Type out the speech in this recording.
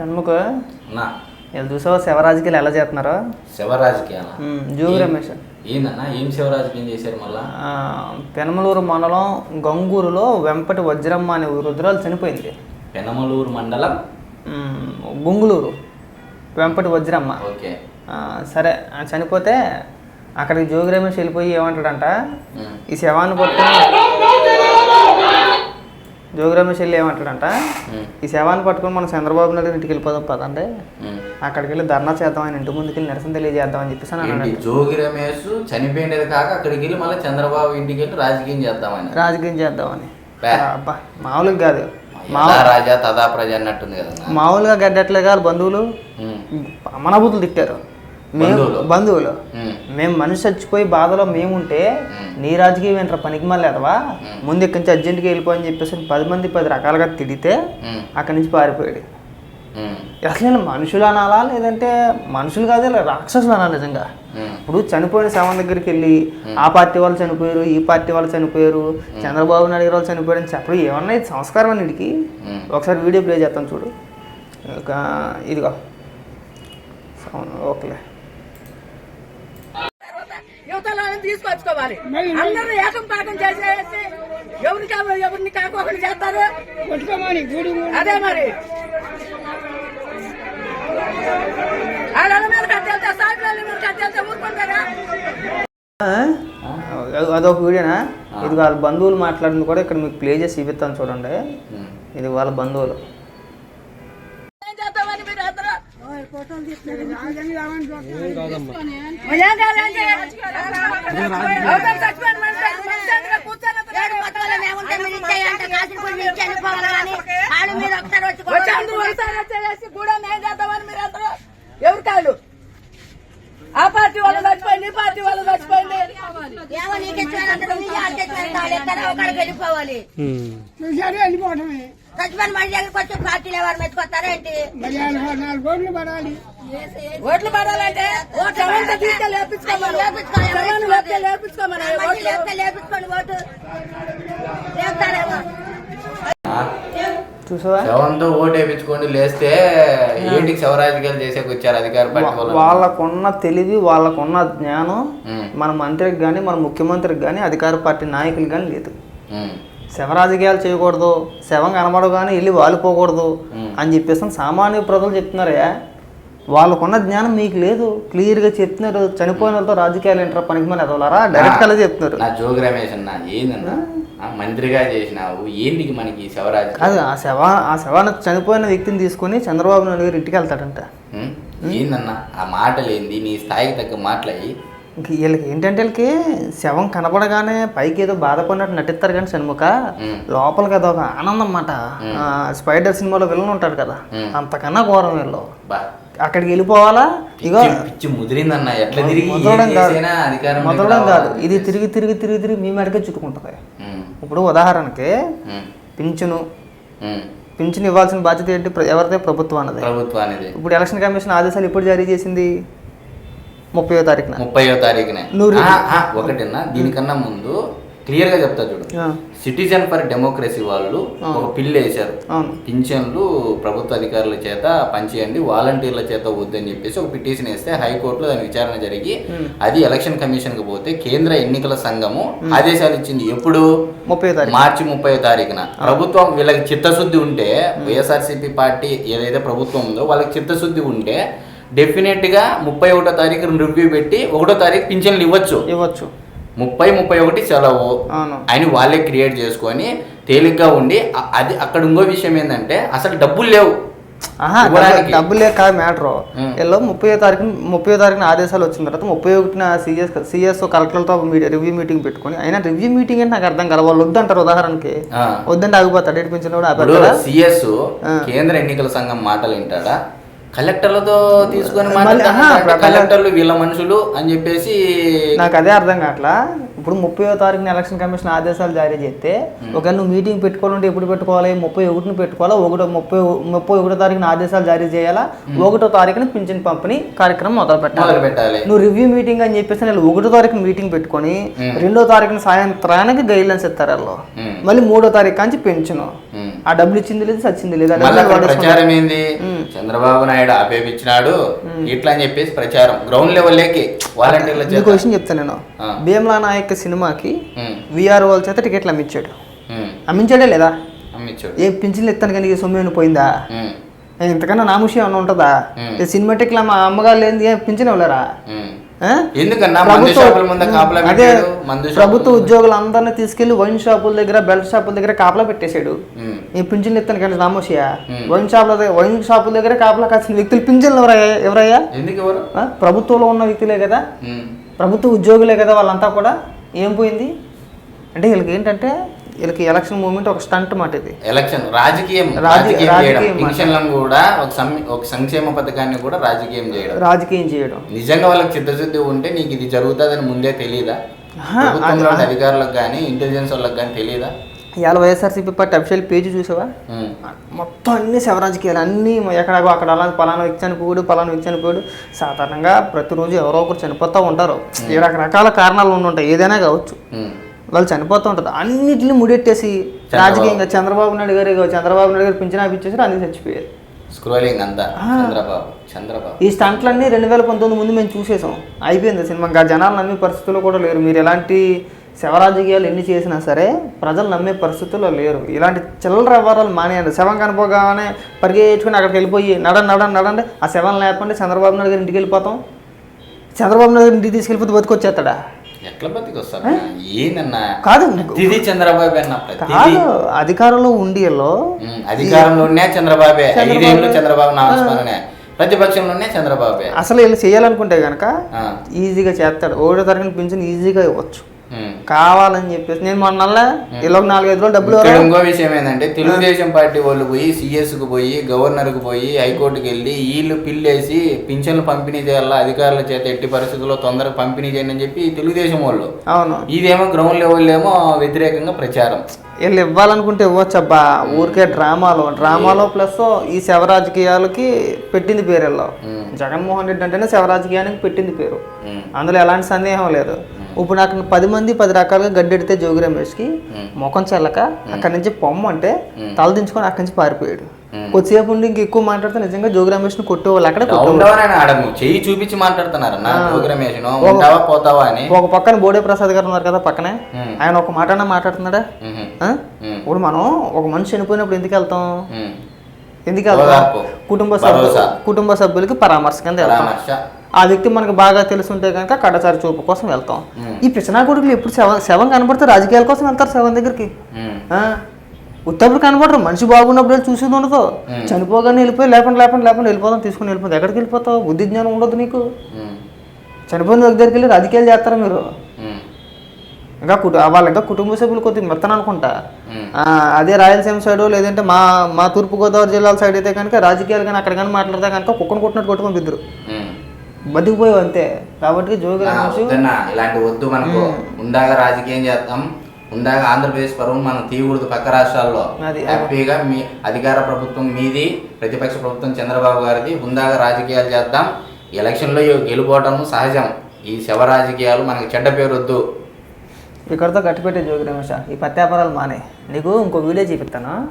షణ్ముఖ నా. వీళ్ళు చూసావా శివరాజకీయాలు ఎలా చేస్తున్నారో? శివరాజకీయాల? జోగి రమేష్. ఏందన్నా? ఏం శివరాజకీయం చేశారు మళ్ళా? పెనమలూరు మండలం గంగూరులో వెంపటి వజ్రమ్మ అనే వృద్ధురాలు చనిపోయింది. పెనమలూరు మండలం? గుంగులూరు వెంపటి వజ్రమ్మ. ఓకే. సరే చనిపోతే అక్కడికి జోగి రమేష్ వెళ్ళిపోయి ఏమంటాడంట? ఈ శవాన్ని పట్టుకొని జోగి రమేష్ వెళ్ళి ఏమంటాడంట ఈ శవాన్ని పట్టుకొని మనం చంద్రబాబు నాయుడు ఇంటికి వెళ్ళిపోదాం ఉమ్. అక్కడికి వెళ్ళి ధర్నా చేద్దాం ఆయన ఇంటి ముందుకు వెళ్ళి నిరసన తెలియజేద్దాం అని చెప్పేసి అని జోగి రమేష్ చనిపోయినది కాక అక్కడికి వెళ్ళి మళ్ళీ చంద్రబాబు ఇంటికి వెళ్ళి రాజకీయం చేద్దామని. రాజకీయం చేద్దామని. అబ్బా మామూలుగా కాదు. రాజా తదా ప్రజ అన్నట్టుంది కదా మామూలుగా గడ్డట్లే కాదు బంధువులు. మనబుద్ధులు తిట్టారు. మేము బంధువులు? మేము. మనిషి చచ్చిపోయి బాధలో మేముంటే. నీ రాజకీయం ఏంట్రా పనికి మళ్ళీ ఎదవా ఉమ్. ముందు ఇక్కడి నుంచి అర్జెంట్గా వెళ్ళిపోని చెప్పేసి పది మంది పది రకాలుగా తిడితే అక్కడి నుంచి పారిపోయాడు. అసలు వీళ్ళు మనుషులు అనాలా లేదంటే మనుషులు కాదు రాక్షసులు అనాలి నిజంగా? ఇప్పుడు చనిపోయిన శవం దగ్గరికి వెళ్ళి ఆ పార్టీ వాళ్ళు చనిపోయారు ఈ పార్టీ వాళ్ళు చనిపోయారు చంద్రబాబు నాయుడు వాళ్ళు చనిపోయారు అని చెప్పడం ఏమన్నా ఇది సంస్కారం ఉమ్. ఒకసారి వీడియో ప్లే చేస్తాను చూడు. ఇదిగో. సౌండ్ యువతలను తీసుకొచ్చుకోవాలి? అందరూ ఏకం పాకం చేసేసి ఎవరికి ఎవరిని కాకోకుండా చేస్తారు? అదే మరి. అదొక వీడియోనా? ఇది వాళ్ళ బంధువులు మాట్లాడింది కూడా ఇక్కడ మీకు ప్లే చేసి చూపిస్తాను చూడండి. ఇది వాళ్ళ బంధువులు. ఎవరు కాళ్ళు ఆ పార్టీ వాళ్ళు చచ్చిపోయింది ఈ పార్టీ వాళ్ళు చచ్చిపోయింది వెళ్ళిపోవాలి చూశారు చచ్చిపోయిన మనిషి దగ్గరికి వచ్చి పార్టీలు ఎవరు మెచ్చుకొస్తారా ఏంటి? ఓట్లు పడాలంటే లేపించుకోమని. లేపించుకోండి ఓటు. లేపుతారేమో. లేస్తే ఏంటికి శివరాజకీయాలు చేసేకి వచ్చారు అధికార పార్టీ వాళ్ళు వాళ్ళకున్న తెలివి వాళ్ళకున్న జ్ఞానం మన మంత్రికి కానీ మన ముఖ్యమంత్రికి కానీ అధికార పార్టీ నాయకులు కానీ లేదు. శవ రాజకీయాలు చేయకూడదు శవం కనబడగానే వెళ్ళి వాలిపోకూడదు. అని చెప్పేసి సామాన్య ప్రజలు చెప్తున్నారే. వాళ్ళకున్న జ్ఞానం మీకు లేదు. క్లియర్గా చెప్తున్నారు. చనిపోయిన వాళ్ళతో రాజకీయాలు ఏంటారా పనికి మన ఎదవలారా డైరెక్ట్ అలా చెప్తున్నారు. నా జోగి రమేష్ అన్న ఏందన్నా? ఆ, మంత్రిగా చేసినావు. ఏంటికి మనకి ఈ శివరాజకీయం కాదు ఆ శవ ఆ శవాన్ని చనిపోయిన వ్యక్తిని తీసుకొని చంద్రబాబు నాయుడు గారు ఇంటికి వెళ్తాడంట. ఏందన్నా? ఆ మాటలు ఏంది నీ స్థాయికి తగ్గ మాటలయ్యి. ఇంక వీళ్ళకి ఏంటంటే వీళ్ళకి శవం కనపడగానే పైకి ఏదో బాధపడినట్టు నటిస్తారు కానీ షణ్ముఖ. ఉమ్. లోపలికి అదొక ఆనందం అన్నమాట. ఆ, స్పైడర్ సినిమాలో విలన్ ఉంటాడు కదా. అంతకన్నా ఘోరం వీళ్ళు. అక్కడికి వెళ్ళిపోవాలా? ఇగో. ముదిరిందన్న ఎట్లా తిరిగి మొదలడం కాదు. మొదలడం కాదు. ఇది తిరిగి తిరిగి తిరిగి తిరిగి మీ మెడకే చుట్టుకుంటుంది ఇప్పుడు ఉదాహరణకి పింఛను. పింఛను ఇవ్వాల్సిన బాధ్యత ఏంటి? ఎవరిదే ప్రభుత్వం అన్నది. ప్రభుత్వానిది ఇప్పుడు ఎలక్షన్ కమిషన్ ఆదేశాలు ఎప్పుడు జారీ చేసింది? ముప్పయో తారీఖున. ముప్పయో తారీఖునే. ఒకటిన్నా దీనికన్నా ముందు క్లియర్గా చెప్తా చూడు. సిటిజన్ ఫర్ డెమోక్రసీ వాళ్ళు. ఒక పిల్లు వేశారు. పింఛన్లు ప్రభుత్వ అధికారుల చేత పంచేయండి వాలంటీర్ల చేత వద్దని చెప్పేసి ఒక పిటిషన్ వేస్తే హైకోర్టులో దాని విచారణ జరిగి. అది ఎలక్షన్ కమిషన్కు పోతే కేంద్ర ఎన్నికల సంఘము ఆదేశాలు ఇచ్చింది. ఎప్పుడు? మార్చి ముప్పై తారీఖున. ప్రభుత్వం వీళ్ళకి చిత్తశుద్ధి ఉంటే వైఎస్ఆర్సీపీ పార్టీ ఏదైతే ప్రభుత్వం ఉందో వాళ్ళకి చిత్తశుద్ధి ఉంటే డెఫినెట్గా ముప్పై ఒకటో తారీఖు రివ్యూ పెట్టి ఒకటో తారీఖు పింఛన్లు ఇవ్వచ్చు ఇవ్వచ్చు ముప్పై ముప్పై ఒకటి సెలవు అని వాళ్ళే క్రియేట్ చేసుకొని తేలిగ్గా ఉండి అది అక్కడ ఇంకో విషయం ఏంటంటే అసలు డబ్బులు లేవు. డబ్బులే కాదు మ్యాటర్. వీళ్ళు ముప్పై తారీఖు ముప్పై తారీఖున ఆదేశాలు వచ్చిన తర్వాత ముప్పై ఒకటిన సిఎస్ సిఎస్ కలెక్టర్లతో రివ్యూ మీటింగ్ పెట్టుకొని అయినా రివ్యూ మీటింగ్ అంటే నాకు అర్థం కాదు వాళ్ళు వద్దంటారు ఉదాహరణకి. వద్దంటే ఆగిపోతాడు ఏడిపించిన కూడా? సిఎస్. కేంద్ర ఎన్నికల సంఘం మాటలు వింటాడా కలెక్టర్లతో తీసుకొని కలెక్టర్లు వీళ్ళ మనుషులు అని చెప్పేసి నాకు అదే అర్థం కావట్లా. ఇప్పుడు ముప్పయో తారీఖున ఎలక్షన్ కమిషన్ ఆదేశాలు జారీ చేస్తే ఒకవేళ నువ్వు మీటింగ్ పెట్టుకోవాలంటే ఎప్పుడు పెట్టుకోవాలి? ముప్పై ఒకటిని పెట్టుకోవాలా? ఒకటో ముప్పై ముప్పై ఒకటో తారీఖున ఆదేశాలు జారీ చేయాలా? ఒకటో తారీఖున పింఛన్ పంపిణీ కార్యక్రమం మొదలు పెట్టాలి. నువ్వు రివ్యూ మీటింగ్ అని చెప్పేసి నేను ఒకటో తారీఖున మీటింగ్ పెట్టుకొని రెండో తారీఖున సాయంత్రానికి గైడ్లైన్స్ ఇస్తారు వాళ్ళు. మళ్ళీ మూడో తారీఖు కాంచి పెంచును. ఆ డబ్బులు ఇచ్చింది లేదు సచ్చింది లేదు. ప్రచారం ఏంది? చంద్రబాబు నాయుడు ఆపేపించినాడు. ఇట్లా అని చెప్పేసి ప్రచారం. గ్రౌండ్ లెవెల్లోకి వాలంటీర్ల నీకు చేత. విషయం చెప్తాను నేను. భీమ్లా నాయక్ సినిమాకి విఆర్ వాళ్ళ చేత టికెట్లు అమ్మించాడు. అమ్మించాడే లేదా? అమ్మిచ్చాడు ఏ పింఛన్లు ఇస్తాను కానీ సొమ్ము పోయిందా? ఇంతకన్నా నాముషి ఏమన్నా ఉంటుందా? ఉమ్. ఏ సినిమా టికెట్లు అమ్మ అమ్మగారు లేని పింఛన్ ఇవ్వలేరా అదే ప్రభుత్వ ముందు- ఉద్యోగులందరినీ తీసుకెళ్ళి వైన్ షాపుల దగ్గర బెల్ట్ షాపుల దగ్గర కాపలా పెట్టేశాడు. ఈ పింఛన్లు ఇస్తాను కానీ నామోషియా ఉమ్. వైన్ షాపుల దగ్గర వైన్ షాపుల దగ్గర కాపలా కాసిన వ్యక్తులు పింఛన్లు ఎవరయ్యా? ఎవరయ్యా? ప్రభుత్వంలో ఉన్న వ్యక్తులే కదా. ప్రభుత్వ ఉద్యోగులే కదా వాళ్ళంతా కూడా. ఏం పోయింది? అంటే వీళ్ళకి ఏంటంటే వీళ్ళకి ఎలక్షన్ మూమెంట్ ఒక స్టంట్ మాట ఇది. ఎలక్షన్ రాజకీయం రాజకీయ- కూడా ఒక ఒక సంక్షేమ పథకాన్ని కూడా రాజకీయం చేయడం. రాజకీయం చేయడం. నిజంగా వాళ్ళకి చిత్తశుద్ధి ఉంటే నీకు ఇది జరుగుతుందని ముందే తెలియదా అధికారులకు కానీ ఇంటెలిజెన్స్ వాళ్ళకి కానీ తెలియదా ఇవాళ వైఎస్ఆర్సీపీ పార్టీ అఫిషియల్ పేజ్ చూసావా? మొత్తం అన్ని శవరాజకీయాలు అన్నీ ఎక్కడో అక్కడ అలా పలానా వ్యక్తి చనిపోయాడు పలానా వ్యక్తి చనిపోయాడు. సాధారణంగా ప్రతిరోజు ఎవరో ఒకరు చనిపోతూ ఉంటారు. ఈ రకరకాల కారణాలు ఉండి ఉంటాయి. ఏదైనా కావచ్చు. వాళ్ళు చనిపోతూ ఉంటారు అన్నిటిని ముడెట్టేసి. రాజకీయంగా చంద్రబాబు నాయుడు గారు చంద్రబాబు నాయుడు గారు పింఛన్ ఆపిచ్చేసారు అందుకు చచ్చిపోయారు. స్క్రోలింగ్ అంతా. చంద్రబాబు చంద్రబాబు. ఈ స్టంట్లన్నీ రెండు వేల పంతొమ్మిది ముందు మేము చూసేసాం. అయిపోయింది సినిమా. ఇంకా జనాలు నమ్మే పరిస్థితుల్లో కూడా లేరు. మీరు ఎలాంటి శవరాజకీయాలు ఎన్ని చేసినా సరే ప్రజలు నమ్మే పరిస్థితుల్లో లేరు. ఇలాంటి చిల్లర వ్యవహారాలు మానేయండి. శవం కనిపోగానే పరిగెత్తుకుని అక్కడికి వెళ్ళిపోయి నడండి నడండి నడండి ఆ శవం లేకపోతే చంద్రబాబు నాయుడు గారి ఇంటికి వెళ్ళిపోతాం. చంద్రబాబు నాయుడు గారి ఇంటికి తీసుకెళ్ళిపోతే బతికొచ్చేస్తాడా? ఎట్లా ఏందన్నా? కాదు ప్రతిదీ చంద్రబాబు అన్న కాదు అధికారంలో ఉండిలో ఉమ్, అధికారంలోనే చంద్రబాబే. ఐదేళ్ళు చంద్రబాబు నామస్మరణే. ప్రతిపక్షంలోనే చంద్రబాబే. అసలు వీళ్ళు చేయాలనుకుంటే కనుక ఈజీగా చేస్తాడు. ఒకటో తరగతి పింఛన్ ఈజీగా ఇవ్వచ్చు. కావాలని చెప్పేసి నేను మొన్న ఇలా నాలుగైదు రోజులు డబ్బులు ఇంకో విషయం ఏంటంటే తెలుగుదేశం పార్టీ వాళ్ళు పోయి సిఎస్కు పోయి గవర్నర్కు పోయి హైకోర్టుకి వెళ్ళి వీళ్ళు పిల్లేసి పింఛన్లు పంపిణీ చేయాలా అధికారుల చేత ఎట్టి పరిస్థితుల్లో తొందరగా పంపిణీ చేయండి అని చెప్పి తెలుగుదేశం వాళ్ళు. అవును. ఇదేమో గ్రౌండ్ లెవెల్ ఏమో వ్యతిరేకంగా ప్రచారం. వీళ్ళు ఇవ్వాలనుకుంటే ఇవ్వచ్చు అబ్బా ఊరికే డ్రామాలో డ్రామాలో ప్లస్ ఈ శవ రాజకీయాలకి పెట్టింది పేరు వీళ్ళు జగన్మోహన్ రెడ్డి అంటేనే శవ రాజకీయానికి పెట్టింది పేరు. అందులో ఎలాంటి సందేహం లేదు. ఇప్పుడు నాకు పది మంది పది రకాలుగా గడ్డెడితే జోగి రమేష్కి. ముఖం చెల్లక అక్కడి నుంచి పొమ్మంటే తల దించుకొని అక్కడి నుంచి పారిపోయాడు. కొద్దిసేపు ఉండి ఇంక ఎక్కువ మాట్లాడితే నిజంగా జోగి కొట్టేవాళ్ళు అక్కడే డౌన్ కొట్టేవాళ్ళు. ఆడము చెయ్యి చూపించి మాట్లాడుతున్నారు నా పోతావా అని? ఒక పక్కన బోడే ప్రసాద్ గారు ఉన్నారు కదా పక్కనే. ఆయన ఒక మాట అన్నా మాట్లాడుతున్నాడా? ఇప్పుడు మనం ఒక మనిషి చనిపోయినప్పుడు ఎందుకు వెళ్తాం. ఎందుకు వెళ్తాం. కుటుంబ సభ్యులు. కుటుంబ సభ్యులకి పరామర్శ కింద వెళ్తాం. ఆ వ్యక్తి మనకు బాగా తెలుసుంటే కనుక కడచారి చూపు కోసం వెళ్తాం. ఈ పిచ్చనా కొడుకులు ఎప్పుడు శవం శవం కనబడితే రాజకీయాల కోసం వెళ్తారు శవం దగ్గరికి? ఉత్తప్పుడు కనబడరు. మనిషి బాగున్నప్పుడు వెళ్ళి చూసేది ఉండదు. చనిపోగానే వెళ్ళిపోయి లేకుండా లేకుండా లేకుండా వెళ్ళిపోతాం తీసుకుని వెళ్ళిపోతాం ఎక్కడికి వెళ్ళిపోతావు? బుద్ధి జ్ఞానం ఉండదు నీకు. చనిపోయిన దగ్గరికి వెళ్ళి రాజకీయాలు చేస్తారా మీరు. ఇంకా కుటు వాళ్ళ ఇంకా కుటుంబ సభ్యులు కొద్దిగా మెత్తన అనుకుంటా. అదే రాయలసీమ సైడ్ లేదంటే మా మా తూర్పుగోదావరి జిల్లాల సైడ్ అయితే కనుక రాజకీయాలు కానీ అక్కడ కానీ మాట్లాడితే కనుక కుక్కను కొట్టినట్టు కొట్టుకొని బిద్దరు. బతికిపోయావు అంతే కాబట్టి జోగి ఇలాంటి వద్దు మనకు. ఉందాక రాజకీయం చేద్దాం. ఉందాక ఆంధ్రప్రదేశ్ పరువును మనం తీయకూడదు పక్క రాష్ట్రాల్లో. హ్యాపీగా మీ అధికార ప్రభుత్వం మీది ప్రతిపక్ష ప్రభుత్వం చంద్రబాబు గారిది ఉందాక రాజకీయాలు చేద్దాం. ఎలక్షన్లో గెలుపోవటం సహజం. ఈ శవ రాజకీయాలు మనకి చెడ్డ పేరు వద్దు. ఇక్కడతో కట్టిపెట్టే జోగి రమేష్ ఈ పత్యాపారాలు మానే. నీకు ఇంకో వీడియో చూపిస్తాను.